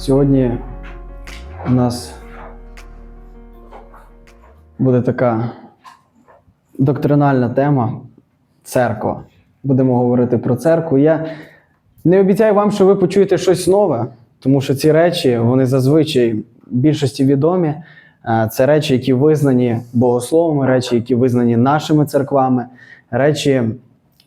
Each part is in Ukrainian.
Сьогодні у нас буде така доктринальна тема церква. Будемо говорити про церкву. Я не обіцяю вам, що ви почуєте щось нове, тому що ці речі, вони зазвичай більшості відомі. Е, Це речі, які визнані богословами, речі, які визнані нашими церквами, речі,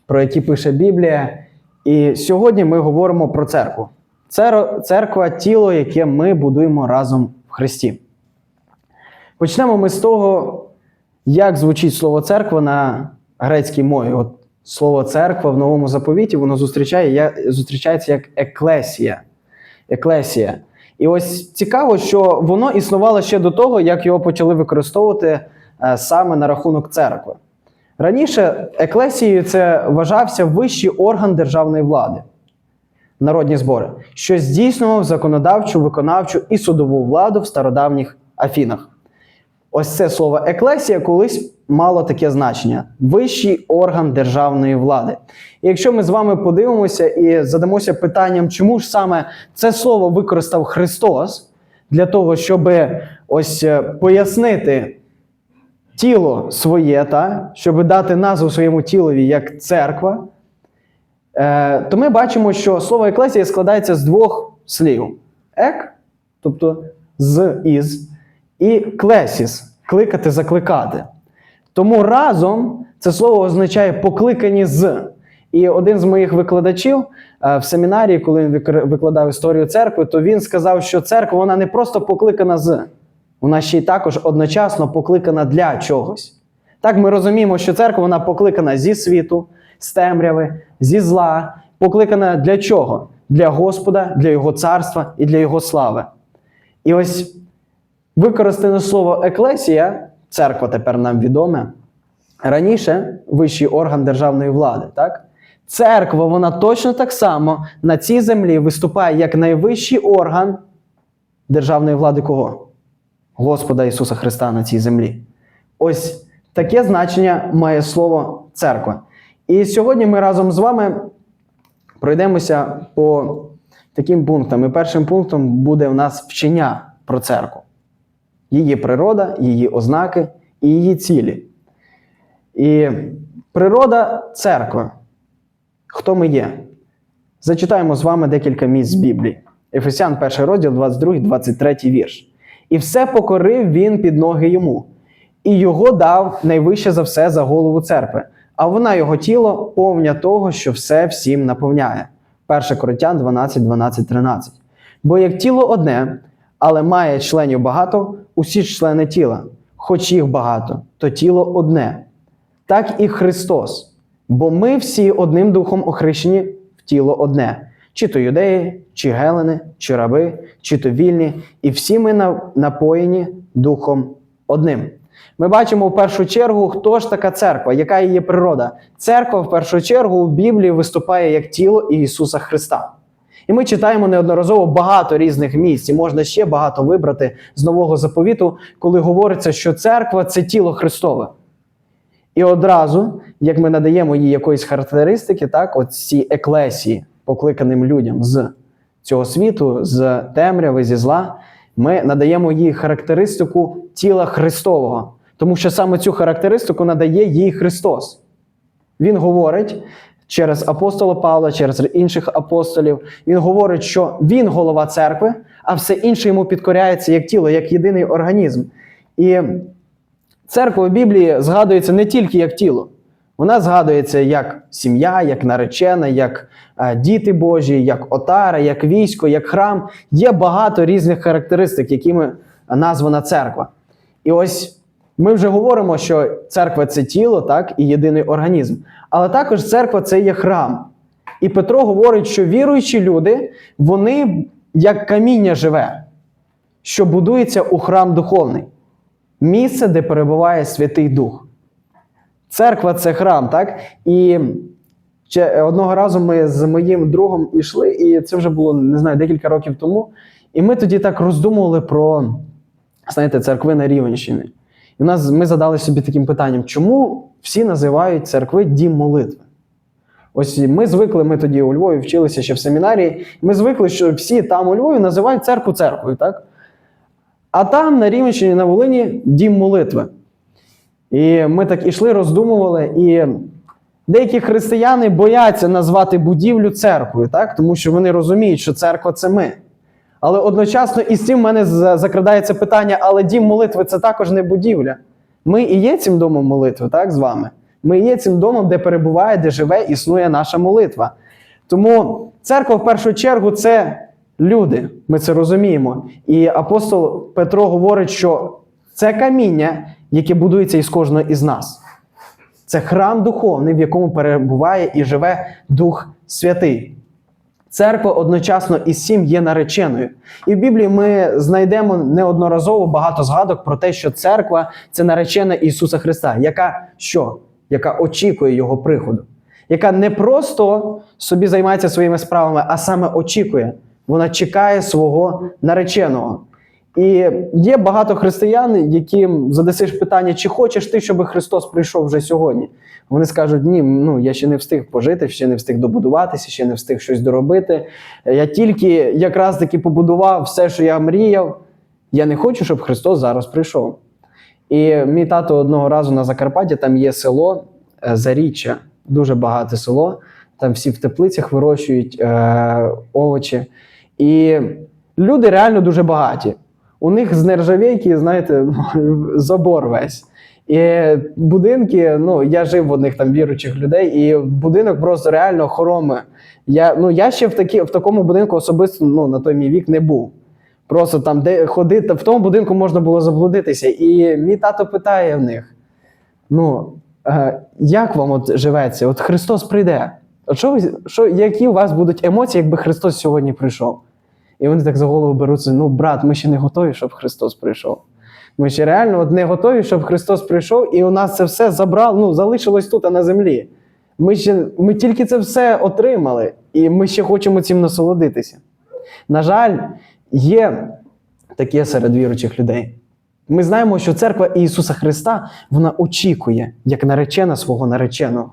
про які пише Біблія. І сьогодні ми говоримо про церкву. Цер- Церква тіло, яке ми будуємо разом в Христі. Почнемо ми з того, як звучить слово церква на грецькій мові. От слово церква в новому заповіті воно зустрічає, зустрічається як еклесія. Еклесія. І ось цікаво, що воно існувало ще до того, як його почали використовувати е, саме на рахунок церкви. Раніше еклесією це вважався вищий орган державної влади, народні збори, що здійснював законодавчу, виконавчу і судову владу в стародавніх Афінах. Ось це слово еклесія колись мало таке значення вищий орган державної влади. І якщо ми з вами подивимося і задамося питанням, чому ж саме це слово використав Христос для того, щоб ось е, пояснити тіло своє, та, щоб дати назву своєму тілові як церква, то ми бачимо, що слово еклесія складається з двох слів: ек, тобто з із, і клесіс кликати, закликати. Тому разом це слово означає покликані з. І один з моїх викладачів е, в семінарії, коли він викладав історію церкви, то він сказав, що церква вона не просто покликана з, вона ще й також одночасно покликана для чогось. Так ми розуміємо, що церква вона покликана зі світу, з темряви, зі зла, покликана для чого? Для Господа, для Його царства і для Його слави. І ось використане слово еклесія, церква тепер нам відоме, раніше вищий орган державної влади. Так? Церква, вона точно так само на цій землі виступає як найвищий орган державної влади кого? Господа Ісуса Христа на цій землі. Ось таке значення має слово церква. І сьогодні ми разом з вами пройдемося по таким пунктам. І першим пунктом буде у нас вчення про церкву, її природа, її ознаки і її цілі. І природа церкви. Хто ми є? Зачитаємо з вами декілька місць з Біблії. Ефесян, 1 розділ, 22, 23 вірш. І все покорив він під ноги йому, і його дав найвище за все за голову церкви, а вона його тіло повня того, що все всім наповняє. 1 Коринтян 12, 12, 13. Бо як тіло одне, але має членів багато, усі ж члени тіла, хоч їх багато, то тіло одне. Так і Христос. Бо ми всі одним духом охрещені в тіло одне, чи то юдеї, чи гелени, чи раби, чи то вільні, і всі ми напоєні духом одним. Ми бачимо в першу чергу, хто ж така церква, яка її природа. Церква в першу чергу в Біблії виступає як тіло Ісуса Христа. І ми читаємо неодноразово багато різних місць, і можна ще багато вибрати з нового заповіту, коли говориться, що церква це тіло Христове. І одразу, як ми надаємо їй якоїсь характеристики, так, от ці еклесії, покликаним людям з цього світу, з темряви, зі зла, ми надаємо їй характеристику тіла Христового. Тому що саме цю характеристику надає їй Христос. Він говорить через апостола Павла, через інших апостолів. Він говорить, що він голова церкви, а все інше йому підкоряється як тіло, як єдиний організм. І церква в Біблії згадується не тільки як тіло, вона згадується як сім'я, як наречена, як е, діти Божі, як отара, як військо, як храм. Є багато різних характеристик, якими названа церква. І ось ми вже говоримо, що церква це тіло, так, і єдиний організм. Але також церква це є храм. І Петро говорить, що віруючі люди, вони як каміння живе, що будується у храм духовний, місце, де перебуває Святий Дух. Церква це храм, так? І одного разу ми з моїм другом йшли, і це вже було, не знаю, декілька років тому. І ми тоді так роздумували про, знаєте, церкви на Рівенщині. І в нас ми задали собі таким питанням, чому всі називають церкви дім молитви? Ось ми звикли, ми тоді у Львові вчилися ще в семінарії. Ми звикли, що всі там у Львові називають церкву церквою, так? А там, на Рівненщині, на Волині, дім молитви. І ми так ішли, роздумували, і деякі християни бояться назвати будівлю церквою, так? тому що вони розуміють, що церква це ми. Але одночасно із цим в мене закрадається питання: але дім молитви це також не будівля. Ми і є цим домом молитви, так, з вами. Ми і є цим домом, де перебуває, де живе, існує наша молитва. Тому церква в першу чергу це люди. Ми це розуміємо. І апостол Петро говорить, що це каміння, яке будується із кожного із нас. Це храм духовний, в якому перебуває і живе Дух Святий. Церква одночасно із сім є нареченою. І в Біблії ми знайдемо неодноразово багато згадок про те, що церква це наречена Ісуса Христа, яка що? Яка очікує Його приходу, яка не просто собі займається своїми справами, а саме очікує. Вона чекає свого нареченого. І є багато християн, яким задасиш питання, чи хочеш ти, щоб Христос прийшов вже сьогодні. Вони скажуть: ні, ну я ще не встиг пожити, ще не встиг добудуватися, ще не встиг щось доробити. Я тільки якраз таки побудував все, що я мріяв. Я не хочу, щоб Христос зараз прийшов. І мій тато одного разу на Закарпатті там є село е, Заріччя, дуже багате село. Там всі в теплицях вирощують е, овочі. І люди реально дуже багаті. У них з нержавійки, знаєте, ну, забор весь. І будинки, ну я жив в одних там віруючих людей, і будинок просто реально хороми. Я, ну, я ще в, такі, в такому будинку особисто ну, на той мій вік не був. Просто там, де ходити, в тому будинку можна було заблудитися. І мій тато питає в них: ну, е, як вам от живеться? От Христос прийде. От що, що, які у вас будуть емоції, якби Христос сьогодні прийшов? І вони так за голову беруться: ну, брат, ми ще не готові, щоб Христос прийшов. Ми ще реально от не готові, щоб Христос прийшов, і у нас це все забрав, ну, залишилось тут, а на землі. Ми, ще, ми тільки це все отримали, і ми ще хочемо цим насолодитися. На жаль, є таке серед віруючих людей. Ми знаємо, що церква Ісуса Христа вона очікує, як наречена свого нареченого.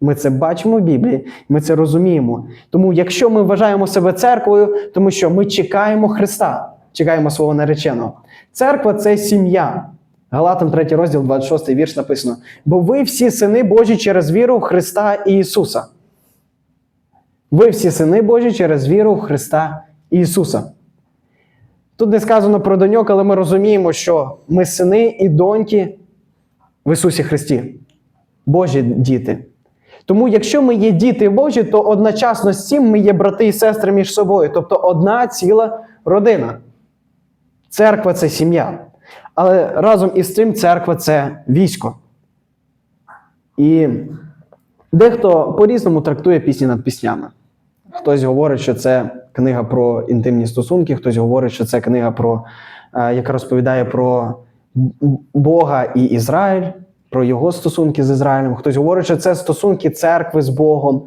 Ми це бачимо в Біблії, ми це розуміємо. Тому, якщо ми вважаємо себе церквою, тому що ми чекаємо Христа, чекаємо свого нареченого. Церква це сім'я. Галатам 3 розділ, 26 вірш написано: бо ви всі сини Божі через віру в Христа і Ісуса. Ви всі сини Божі через віру в Христа Ісуса. Тут не сказано про доньок, але ми розуміємо, що ми сини і доньки в Ісусі Христі. Божі діти. Тому, якщо ми є діти Божі, то одночасно з цим ми є брати і сестри між собою, тобто одна ціла родина. Церква це сім'я. Але разом із цим церква це військо. І дехто по-різному трактує пісні над піснями. Хтось говорить, що це книга про інтимні стосунки, хтось говорить, що це книга, про, е, яка розповідає про Бога і Ізраїль, про його стосунки з Ізраїлем. Хтось говорить, що це стосунки церкви з Богом.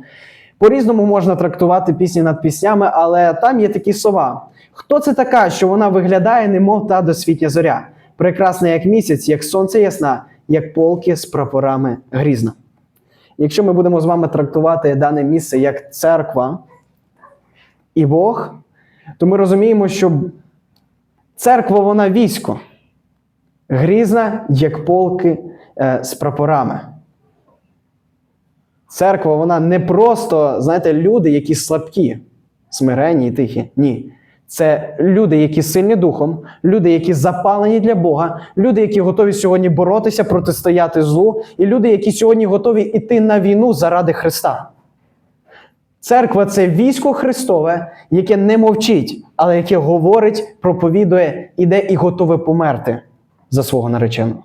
По-різному можна трактувати пісні над піснями, але там є такі слова. Хто це така, що вона виглядає, немов та досвітня зоря, прекрасна як місяць, як сонце ясна, як полки з прапорами грізна. Якщо ми будемо з вами трактувати дане місце як церква і Бог, то ми розуміємо, що церква вона військо, грізна, як полки з прапорами. Церква, вона не просто, знаєте, люди, які слабкі, смиренні і тихі. Ні. Це люди, які сильні духом, люди, які запалені для Бога, люди, які готові сьогодні боротися, протистояти злу, і люди, які сьогодні готові йти на війну заради Христа. Церква це військо Христове, яке не мовчить, але яке говорить, проповідує, іде і готове померти за свого нареченого.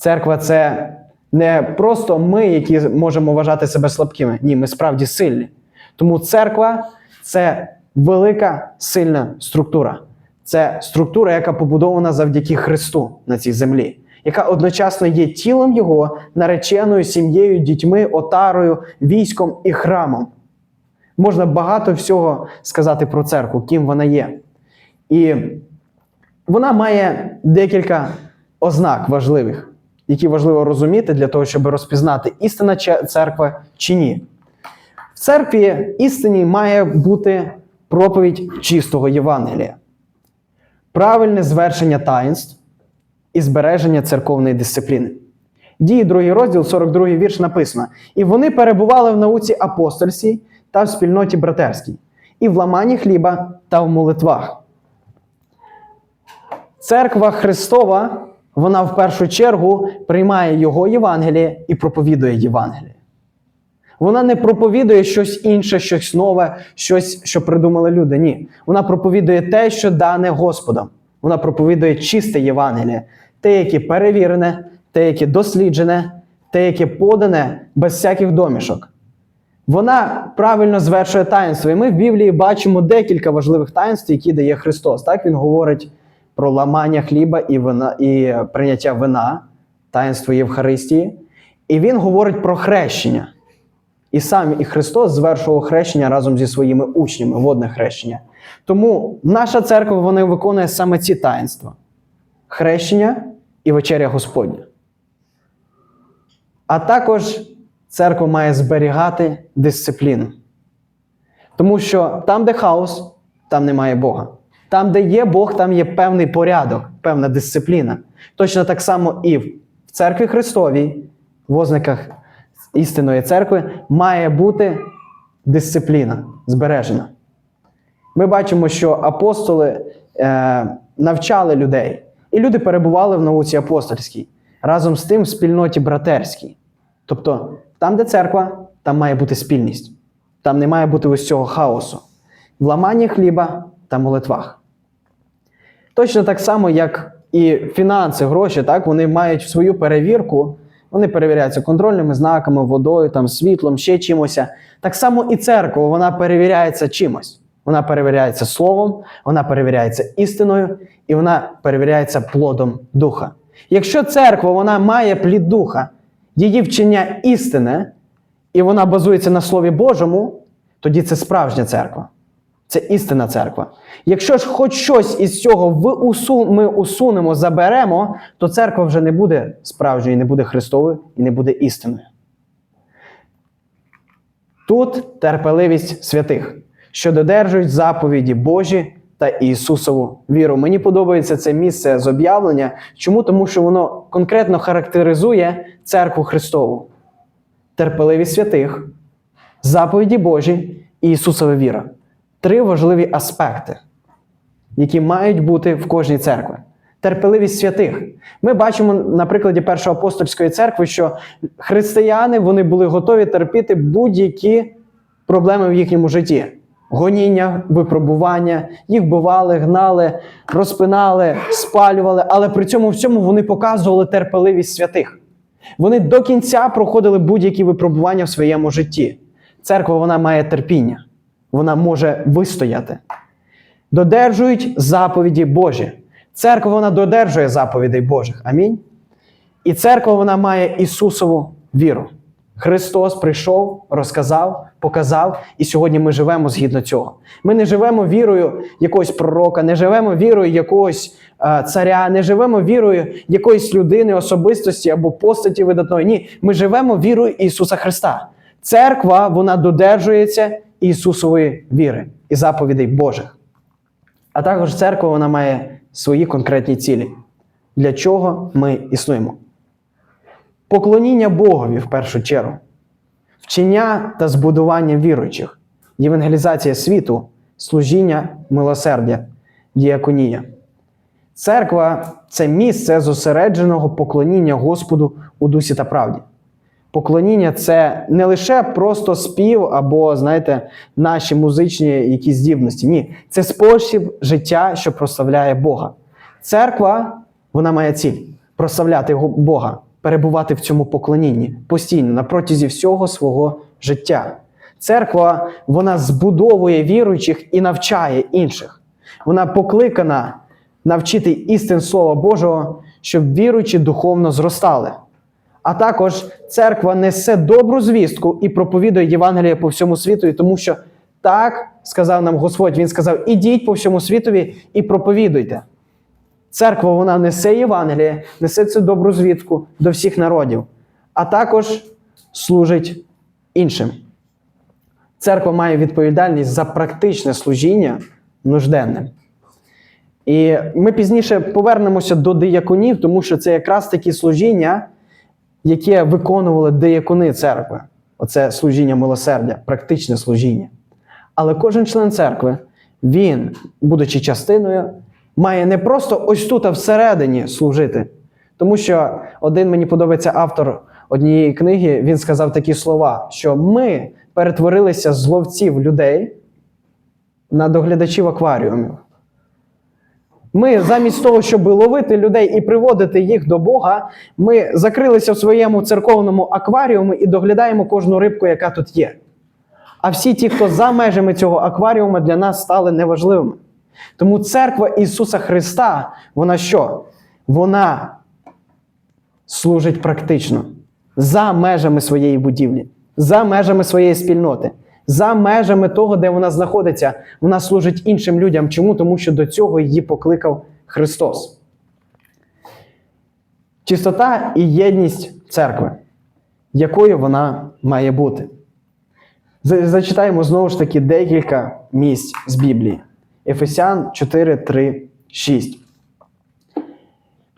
Церква це не просто ми, які можемо вважати себе слабкими. Ні, ми справді сильні. Тому церква це велика сильна структура. Це структура, яка побудована завдяки Христу на цій землі, яка одночасно є тілом Його, нареченою сім'єю, дітьми, отарою, військом і храмом. Можна багато всього сказати про церкву, ким вона є. І вона має декілька ознак важливих, які важливо розуміти для того, щоб розпізнати істина церква чи ні. В церкві істині має бути проповідь чистого Євангелія, правильне звершення таїнств і збереження церковної дисципліни. Дії, другий розділ, 42 вірш написано: І вони перебували в науці апостольській та в спільноті братерській, і в ламанні хліба та в молитвах. Церква Христова, вона в першу чергу приймає Його Євангеліє і проповідує Євангеліє. Вона не проповідує щось інше, щось нове, щось, що придумали люди. Ні. Вона проповідує те, що дане Господом. Вона проповідує чисте Євангеліє, те, яке перевірене, те, яке досліджене, те, яке подане без всяких домішок. Вона правильно звершує таїнство. І ми в Біблії бачимо декілька важливих таїнств, які дає Христос. Так Він говорить про ламання хліба і вина, і прийняття вина, таїнство Євхаристії. І Він говорить про хрещення. І сам і Христос звершував хрещення разом зі своїми учнями, водне хрещення. Тому наша церква вона виконує саме ці таїнства: хрещення і вечеря Господня. А також церква має зберігати дисципліну. Тому що там, де хаос, там немає Бога. Там, де є Бог, там є певний порядок, певна дисципліна. Точно так само і в церкві Христовій, в озниках істинної церкви, має бути дисципліна збережена. Ми бачимо, що апостоли е, навчали людей, і люди перебували в науці апостольській, разом з тим в спільноті братерській. Тобто, там, де церква, там має бути спільність, там не має бути ось цього хаосу, в ламанні хліба та молитвах. Точно так само, як і фінанси, гроші, так, вони мають свою перевірку, вони перевіряються контрольними знаками, водою, там, світлом, ще чимось. Так само і церква, вона перевіряється чимось. Вона перевіряється словом, вона перевіряється істиною, і вона перевіряється плодом духа. Якщо церква вона має плід духа, її вчення істине, і вона базується на Слові Божому, тоді це справжня церква. Це істинна церква. Якщо ж хоч щось із цього ми усунемо, заберемо, то церква вже не буде справжньою, не буде Христовою і не буде істинною. Тут терпеливість святих, що додержують заповіді Божі та Ісусову віру. Мені подобається це місце з об'явлення. Чому? Тому що воно конкретно характеризує церкву Христову. Терпеливість святих, заповіді Божі і Ісусова віра. Три важливі аспекти, які мають бути в кожній церкві. Терпеливість святих. Ми бачимо на прикладі Першої апостольської церкви, що християни вони були готові терпіти будь-які проблеми в їхньому житті. Гоніння, випробування, їх бивали, гнали, розпинали, спалювали, але при цьому всьому вони показували терпеливість святих. Вони до кінця проходили будь-які випробування в своєму житті. Церква вона має терпіння, вона може вистояти. Додержують заповіді Божі. Церква вона додержує заповідей Божих. Амінь. І церква вона має Ісусову віру. Христос прийшов, розказав, показав, і сьогодні ми живемо згідно цього. Ми не живемо вірою якогось пророка, не живемо вірою якогось е, царя, не живемо вірою якоїсь людини, особистості або постаті видатної. Ні, ми живемо вірою Ісуса Христа. Церква вона додержується Ісусової віри і заповідей Божих. А також церква вона має свої конкретні цілі. Для чого ми існуємо? Поклоніння Богові в першу чергу, вчення та збудування віруючих, євангелізація світу, служіння милосердя, діаконія. Церква це місце зосередженого поклоніння Господу у дусі та правді. Поклоніння це не лише просто спів або, знаєте, наші музичні якісь здібності. Ні, це спосіб життя, що прославляє Бога. Церква, вона має ціль прославляти Бога перебувати в цьому поклонінні постійно на протязі всього свого життя. Церква вона збудовує віруючих і навчає інших. Вона покликана навчити істин Слова Божого, щоб віруючі духовно зростали. А також церква несе добру звістку і проповідує Євангеліє по всьому світу, тому що так сказав нам Господь, Він сказав: ідіть по всьому світові і проповідуйте. Церква вона несе Євангеліє, несе цю добру звідку до всіх народів, а також служить іншим. Церква має відповідальність за практичне служіння нужденним. І ми пізніше повернемося до дияконів, тому що це якраз такі служіння, яке виконували диякони церкви. Оце служіння милосердя, практичне служіння. Але кожен член церкви, він, будучи частиною, має не просто ось тут, а всередині служити. Тому що один мені подобається автор однієї книги, він сказав такі слова, що ми перетворилися з ловців людей на доглядачів акваріумів. Ми замість того, щоб ловити людей і приводити їх до Бога, ми закрилися в своєму церковному акваріумі і доглядаємо кожну рибку, яка тут є. А всі ті, хто за межами цього акваріуму, для нас стали неважливими. Тому церква Ісуса Христа, вона що? Вона служить практично за межами своєї будівлі, за межами своєї спільноти, за межами того, де вона знаходиться. Вона служить іншим людям. Чому? Тому що до цього її покликав Христос. Чистота і єдність церкви, якою вона має бути. Зачитаємо знову ж таки декілька місць з Біблії. Ефесян 4, 3, 6.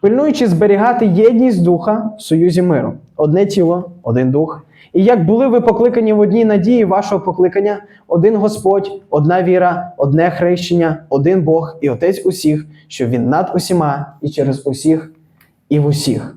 Пильнуючи зберігати єдність духа в союзі миру, одне тіло, один дух. І як були ви покликані в одній надії вашого покликання, один Господь, одна віра, одне хрещення, один Бог і Отець усіх, що Він над усіма і через усіх і в усіх.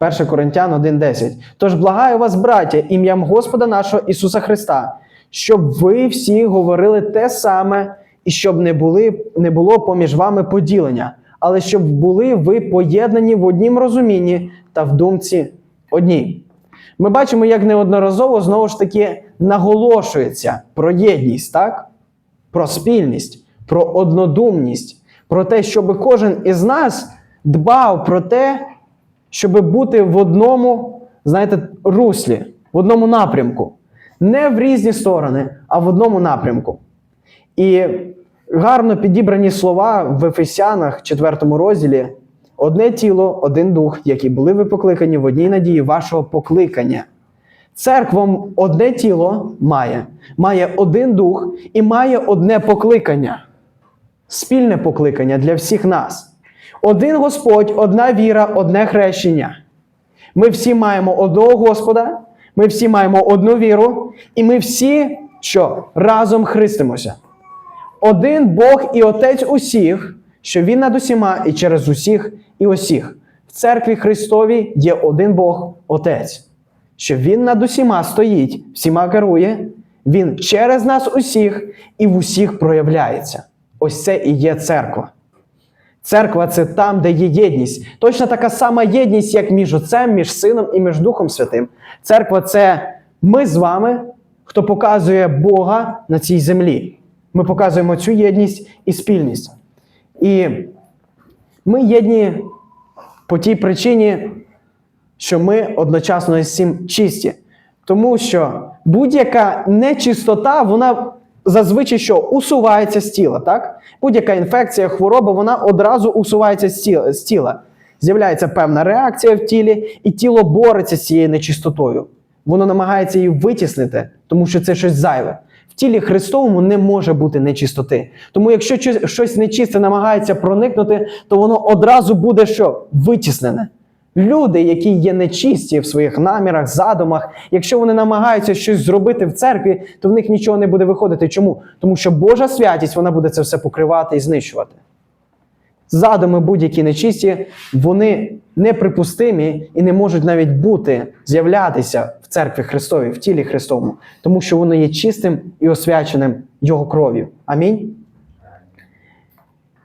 1 Коринтян 1.10. Тож благаю вас, браття, ім'ям Господа нашого Ісуса Христа, щоб ви всі говорили те саме, і щоб не, були, не було поміж вами поділення, але щоб були ви поєднані в однім розумінні та в думці одній. Ми бачимо, як неодноразово знову ж таки наголошується про єдність, так? про спільність, про однодумність, про те, щоб кожен із нас дбав про те, щоб бути в одному, знаєте, руслі, в одному напрямку. Не в різні сторони, а в одному напрямку. І гарно підібрані слова в Ефесянах, 4 розділі: одне тіло, один дух, які були ви покликані в одній надії вашого покликання. Церква одне тіло має, має один дух і має одне покликання. Спільне покликання для всіх нас. Один Господь, одна віра, одне хрещення. Ми всі маємо одного Господа, ми всі маємо одну віру, і ми всі що разом хрестимося. Один Бог і Отець усіх, що Він над усіма і через усіх і усіх. В церкві Христовій є один Бог, Отець, що Він над усіма стоїть, всіма керує, Він через нас усіх і в усіх проявляється. Ось це і є церква. Церква це там, де є єдність. Точно така сама єдність, як між Отцем, між Сином і між Духом Святим. Церква це ми з вами, хто показує Бога на цій землі. Ми показуємо цю єдність і спільність. І ми єдні по тій причині, що ми одночасно з цим чисті. Тому що будь-яка нечистота, вона зазвичай що усувається з тіла. так? Будь-яка інфекція, хвороба, вона одразу усувається з тіла. З'являється певна реакція в тілі, і тіло бореться з цією нечистотою. Воно намагається її витіснити, тому що це щось зайве. Тілі Христовому не може бути нечистоти. Тому якщо щось нечисте намагається проникнути, то воно одразу буде що? Витіснене. Люди, які є нечисті в своїх намірах, задумах, якщо вони намагаються щось зробити в церкві, то в них нічого не буде виходити. Чому? Тому що Божа святість вона буде це все покривати і знищувати. Задуми будь-які нечисті, вони неприпустимі і не можуть навіть бути, з'являтися церкві Христовій, в тілі Христовому, тому що воно є чистим і освяченим Його кров'ю. Амінь.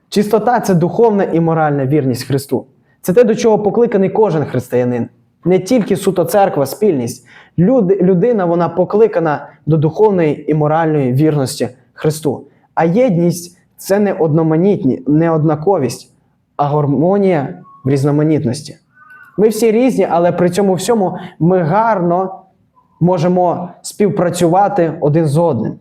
Чистота це духовна і моральна вірність Христу. Це те, до чого покликаний кожен християнин. Не тільки суто церква, спільність. Люди, людина вона покликана до духовної і моральної вірності Христу. А єдність це не одноманітні, не однаковість, а гармонія в різноманітності. Ми всі різні, але при цьому всьому ми гарно можемо співпрацювати один з одним,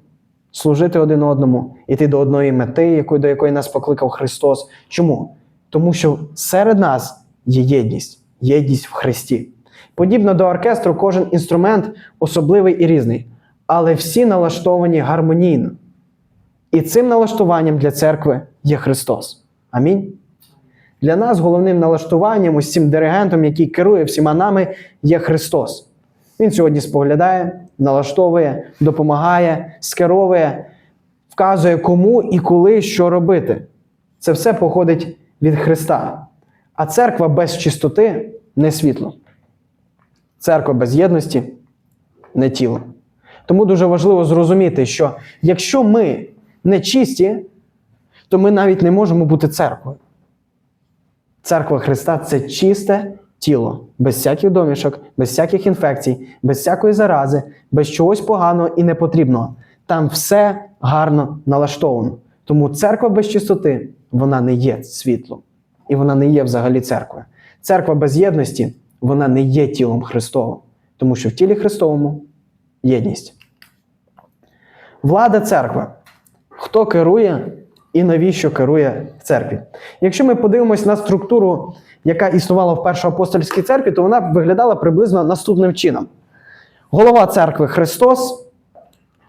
служити один одному, іти до одної мети, до якої нас покликав Христос. Чому? Тому що серед нас є єдність, єдність в Христі. Подібно до оркестру, кожен інструмент особливий і різний. але всі налаштовані гармонійно. І цим налаштуванням для церкви є Христос. Амінь. Для нас головним налаштуванням, ось цим диригентом, який керує всіма нами, є Христос. Він сьогодні споглядає, налаштовує, допомагає, скеровує, вказує, кому і коли що робити. Це все походить від Христа. А церква без чистоти не світло. Церква без єдності не тіло. Тому дуже важливо зрозуміти, що якщо ми не чисті, то ми навіть не можемо бути церквою. Церква Христа це чисте тіло, без всяких домішок, без всяких інфекцій, без всякої зарази, без чогось поганого і непотрібного. Там все гарно налаштовано. Тому церква без чистоти вона не є світлом. І вона не є взагалі церквою. Церква без єдності вона не є тілом Христовим, тому що в тілі Христовому єдність. Влада церкви. Хто керує і навіщо керує церкві? Якщо ми подивимось на структуру, яка існувала в першоапостольській церкві, то вона виглядала приблизно наступним чином: голова церкви Христос,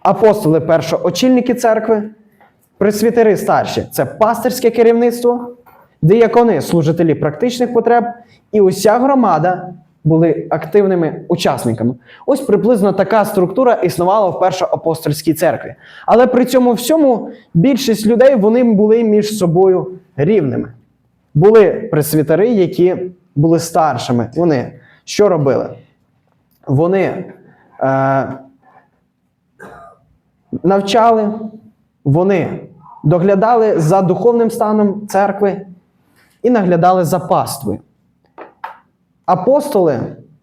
апостоли першоочільники церкви, пресвітери старші це пастирське керівництво, диякони служителі практичних потреб, і уся громада були активними учасниками. Ось приблизно така структура існувала в першоапостольській церкві. Але при цьому всьому більшість людей вони були між собою рівними. Були пресвітери, які були старшими. Вони що робили? Вони е, навчали, вони доглядали за духовним станом церкви і наглядали за паствою. Апостоли,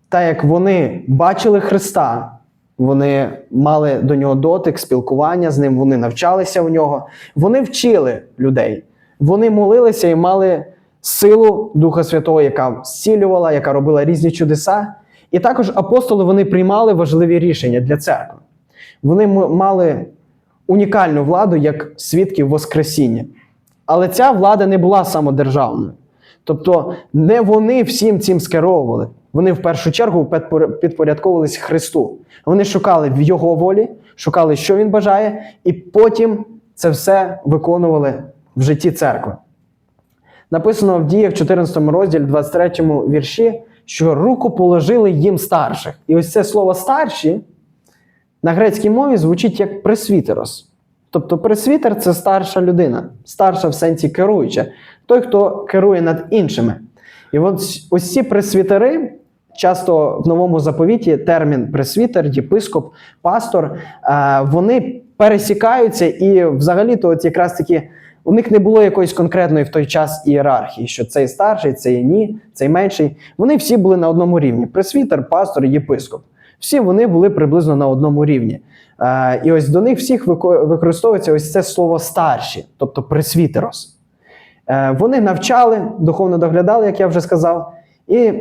так як вони бачили Христа, вони мали до нього дотик, спілкування з ним, вони навчалися у нього, вони вчили людей, вони молилися і мали силу Духа Святого, яка зцілювала, яка робила різні чудеса. І також апостоли вони приймали важливі рішення для церкви. Вони мали унікальну владу як свідків Воскресіння. Але ця влада не була самодержавною. Тобто не вони всім цим скеровували. Вони в першу чергу підпор- підпорядковувались Христу. Вони шукали в Його волі, шукали, що він бажає, і потім це все виконували в житті церкви. Написано в діях 14 розділі, 23 вірші, що руку положили їм старших. І ось це слово старші на грецькій мові звучить як пресвітерос. Тобто пресвітер це старша людина, старша в сенсі керуюча, той, хто керує над іншими. І от ці пресвітери, часто в новому заповіті термін пресвітер, єпископ, пастор, е, вони пересікаються, і взагалі-то от якраз таки у них не було якоїсь конкретної в той час ієрархії, що цей старший, цей ні, цей менший. Вони всі були на одному рівні: пресвітер, пастор, єпископ. Всі вони були приблизно на одному рівні. Е, і ось до них всіх використовується ось це слово старші, тобто пресвітерос. Е, Вони навчали, духовно доглядали, як я вже сказав, і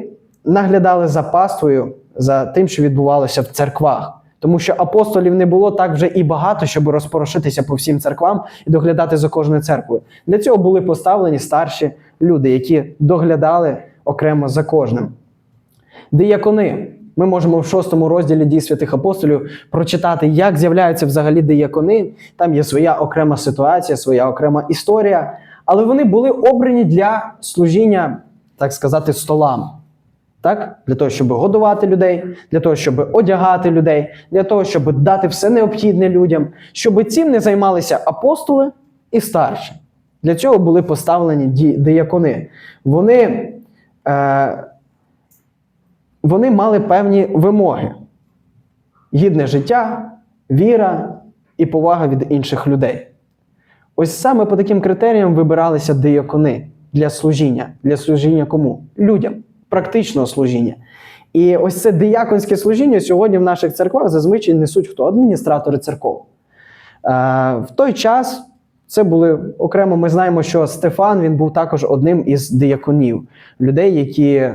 наглядали за паствою, за тим, що відбувалося в церквах. Тому що апостолів не було так вже і багато, щоб розпорошитися по всім церквам і доглядати за кожною церквою. Для цього були поставлені старші люди, які доглядали окремо за кожним. Диякони. Ми можемо в шостому розділі дій святих апостолів прочитати, як з'являються взагалі диякони. Там є своя окрема ситуація, своя окрема історія. Але вони були обрані для служіння, так сказати, столам. Так? Для того, щоб годувати людей, для того, щоб одягати людей, для того, щоб дати все необхідне людям, щоб цим не займалися апостоли і старші. Для цього були поставлені ді- диякони. Вони, е, вони мали певні вимоги: гідне життя, віра і повага від інших людей. Ось саме по таким критеріям вибиралися диякони для служіння. Для служіння кому? Людям, практичного служіння. І ось це дияконське служіння сьогодні в наших церквах зазвичай несуть хто? Адміністратори церков. Е, в той час це були окремо. Ми знаємо, що Стефан він був також одним із дияконів, людей, які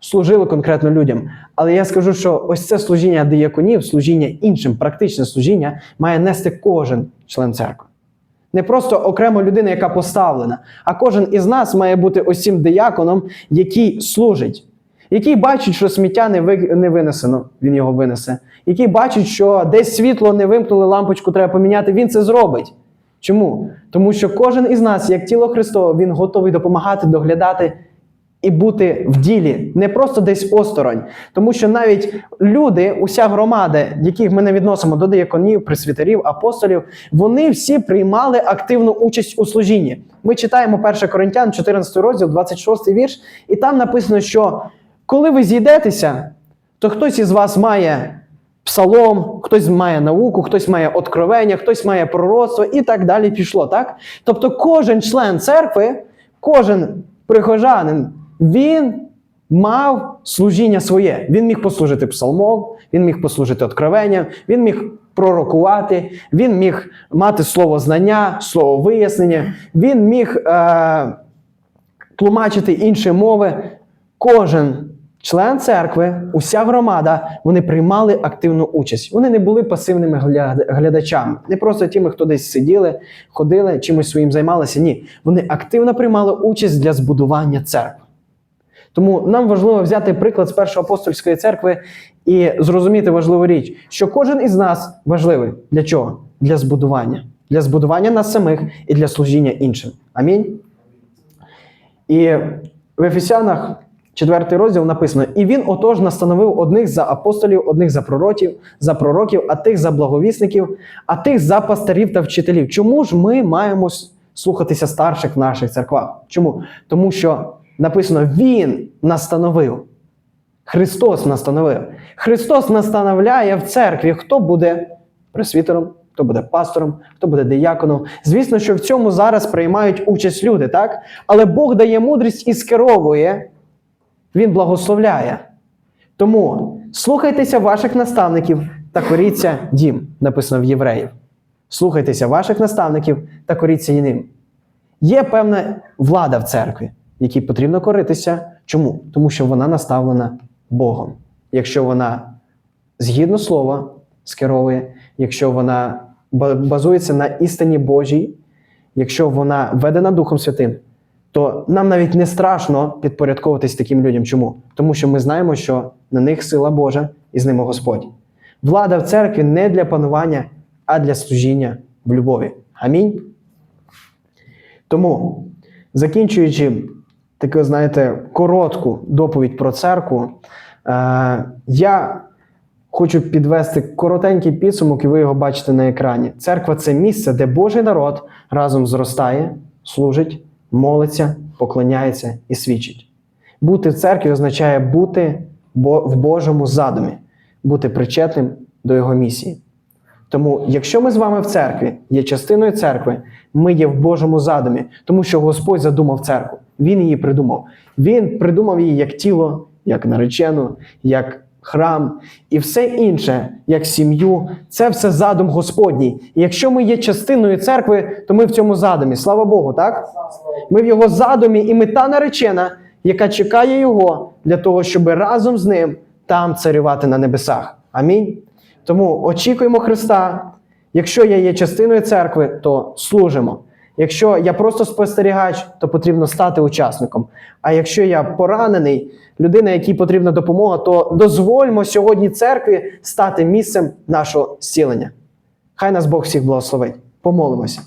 служили конкретно людям. Але я скажу, що ось це служіння дияконів, служіння іншим, практичне служіння має нести кожен член церкви. Не просто окремо людина, яка поставлена, а кожен із нас має бути ось цим дияконом, який служить. який бачить, що сміття не, ви, не винесено, він його винесе. Який бачить, що десь світло не вимкнули, лампочку треба поміняти, він це зробить. Чому? Тому що кожен із нас, як тіло Христове, він готовий допомагати, доглядати і бути в ділі, не просто десь осторонь. Тому що навіть люди, уся громада, яких ми не відносимо до дияконів, пресвітерів, апостолів, вони всі приймали активну участь у служінні. Ми читаємо 1 Коринтян, 14 розділ, 26 вірш, і там написано, що коли ви зійдетеся, то хтось із вас має псалом, хтось має науку, хтось має откровення, хтось має пророцтво і так далі пішло. Так? Тобто кожен член церкви, кожен прихожанин, він мав служіння своє. Він міг послужити псалмом, він міг послужити откровенням, він міг пророкувати, він міг мати слово знання, слово вияснення, він міг е- тлумачити інші мови. Кожен член церкви, уся громада, вони приймали активну участь. Вони не були пасивними глядачами, не просто тими, хто десь сиділи, ходили, чимось своїм займалися. Ні, вони активно приймали участь для збудування церкви. Тому нам важливо взяти приклад з першої апостольської церкви і зрозуміти важливу річ, що кожен із нас важливий для чого? Для збудування, для збудування нас самих і для служіння іншим. Амінь. І в Ефесянах 4 розділ написано: І він отож настановив одних за апостолів, одних за пророків, за пророків, а тих за благовісників, а тих за пастирів та вчителів. Чому ж ми маємо слухатися старших в наших церквах? Чому? Тому що написано: Він настановив. Христос настановив. Христос настановляє в церкві, хто буде пресвітером, хто буде пастором, хто буде дияконом. Звісно, що в цьому зараз приймають участь люди, так? Але Бог дає мудрість і скеровує, Він благословляє. Тому слухайтеся ваших наставників та коріться дім, написано в євреїв. Слухайтеся ваших наставників та коріться і. Є певна влада в церкві, якій потрібно коритися. Чому? Тому що вона наставлена Богом. Якщо вона згідно слова скеровує, якщо вона базується на істині Божій, якщо вона ведена Духом Святим, то нам навіть не страшно підпорядковуватись таким людям. Чому? Тому що ми знаємо, що на них сила Божа і з ними Господь. Влада в церкві не для панування, а для служіння в любові. Амінь. Тому, закінчуючи таку, знаєте, коротку доповідь про церкву, е, я хочу підвести коротенький підсумок, і ви його бачите на екрані. Церква це місце, де Божий народ разом зростає, служить, молиться, поклоняється і свідчить. Бути в церкві означає бути в Божому задумі, бути причетним до Його місії. Тому, якщо ми з вами в церкві, є частиною церкви, ми є в Божому задумі, тому що Господь задумав церкву. Він її придумав. Він придумав її як тіло, як наречену, як храм і все інше, як сім'ю. Це все задум Господній. І якщо ми є частиною церкви, то ми в цьому задумі. Слава Богу, так? Ми в його задумі, і ми та наречена, яка чекає його для того, щоб разом з ним там царювати на небесах. Амінь. Тому очікуємо Христа. Якщо я є частиною церкви, то служимо. Якщо я просто спостерігач, то потрібно стати учасником. А якщо я поранений, людина, якій потрібна допомога, то дозвольмо сьогодні церкві стати місцем нашого зцілення. Хай нас Бог всіх благословить. Помолимося.